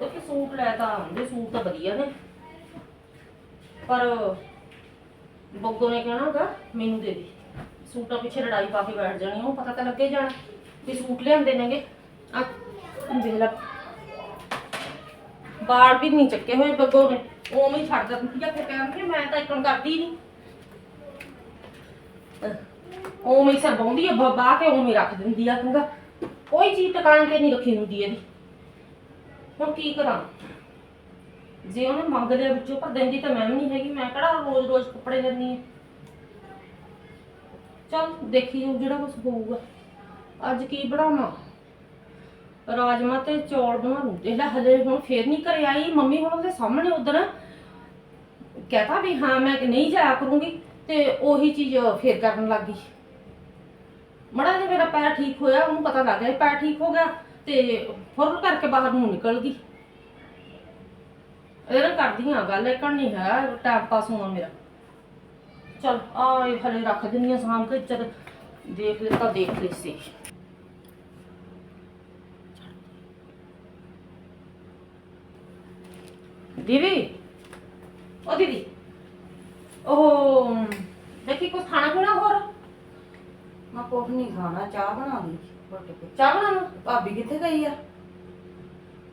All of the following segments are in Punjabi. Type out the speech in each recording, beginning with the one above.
ਦੇਖੀ ਸੂਟ ਲੈ ਤਾਂ ਆਉਂਦੇ, ਸੂਟ ਤਾਂ ਵਧੀਆ ਨੇ। ਪਰ ਬੱਗੋ ਨੇ ਕਹਿਣਾਗਾ ਮੈਨੂੰ ਦੇ ਦੇ। ਸੂਟਾਂ ਪਿੱਛੇ ਲੜਾਈ ਪਾ ਕੇ ਬੈਠ ਜਾਣੀ ਉਹ ਪਤਾ ਤਾਂ ਲੱਗੇ ਜਾਣਾ ਵੀ ਸੂਟ ਲਿਆਂਦੇ ਨੇਗੇ। ਆ ਦੇਖ ਲੈ। ਬਾਲ ਵੀ ਨਹੀਂ ਚੱਕੇ ਹੋਏ ਬੱਗੋ ਨੇ। ਉਵੇਂ ਹੀ ਛੱਡ ਦਿੰਦੀ ਆ, ਫਿਰ ਕਹਿੰਦੀ ਮੈਂ ਤਾਂ ਇਕਣ ਕਰਦੀ ਨਹੀਂ ਉਵੇਂ ਹੀ ਸਰਬਾਉਂਦੀ ਆ, ਬਾ ਕੇ ਉਵੇਂ ਰੱਖ ਦਿੰਦੀ ਆ, ਕਹਿੰਦਾ। ਕੋਈ ਚੀਜ਼ ਟਿਕਾਣ ਤੇ ਨਹੀਂ ਰੱਖੀ ਹੁੰਦੀ ਇਹਦੀ। ਹੁਣ ਕੀ ਕਰਾਂ? ਜੇ ਉਹਨੇ ਮੰਗ ਲਿਆ ਵਿੱਚੋਂ ਪਰ ਦਿੰਦੀ ਤਾਂ ਮੈਂ ਵੀ ਨਹੀਂ ਹੈਗੀ, ਮੈਂ ਕਿਹੜਾ ਰੋਜ਼-ਰੋਜ਼ ਕੱਪੜੇ ਲੈਣੀ ਹੈ? ਚਲ ਦੇਖੀ ਜਾਊ ਜਿਹੜਾ ਕੁਝ ਹੋਊਗਾ। ਅੱਜ ਕੀ ਬਣਾਵਾਂ? ਰਾਜਮਾ ਤੇ ਚੌਲ ਬਣਾ ਲੂੰ ਦੇਖ ਲੈ, ਹਲੇ ਹੁਣ ਫੇਰ ਨਹੀਂ ਘਰੇ ਆਈ, ਮੰਮੀ ਹੁਣ ਦੇ ਸਾਹਮਣੇ ਉਧਰ। ਕਹਤਾ ਵੀ ਹਾਂ, ਮੈਂ ਨਹੀਂ ਜਾਇਆ ਕਰੂੰਗੀ, ਤੇ ਉਹੀ ਚੀਜ਼ ਫੇਰ ਕਰਨ ਲੱਗ ਗਈ। ਮੜਾ ਜੇ ਮੇਰਾ ਪੈਰ ਠੀਕ ਹੋਇਆ, ਉਹਨੂੰ ਪਤਾ ਲੱਗ ਗਿਆ ਪੈਰ ਠੀਕ ਹੋ ਗਿਆ। ਤੇ ਫੁਰਲ ਕਰਕੇ ਬਾਹਰ ਨੂੰ ਨਿਕਲ ਗਈ। ਇਹਦਾ ਕਰਦੀ ਆ ਗੱਲ ਇਹ ਨਹੀਂ ਹੈ ਟਾਈਮ ਪਾਸ ਹੋਣਾ ਮੇਰਾ। ਚਲ ਆ ਹਲੇ ਰੱਖ ਦਿੰਨੀ ਆ ਸਾਮ ਕੇ ਜਦ ਦੇਖ ਲਿੱਤਾ ਦੇਖ ਲਈ ਸੀ ਦੀਦੀ, ਉਹ ਦੀਦੀ, ਉਹ, ਦੇਖੀ ਕੁਝ ਖਾਣਾ ਖੁਣਾ ਹੋਰ? ਮੈਂ ਕੁਝ ਨਹੀਂ ਖਾਣਾ, ਚਾਹ ਬਣਾ ਲਈ। ਰੋਟੀ ਤੇ ਚਾਹ ਬਣਾ ਲਓ ਭਾਬੀ ਕਿੱਥੇ ਗਈ ਆ?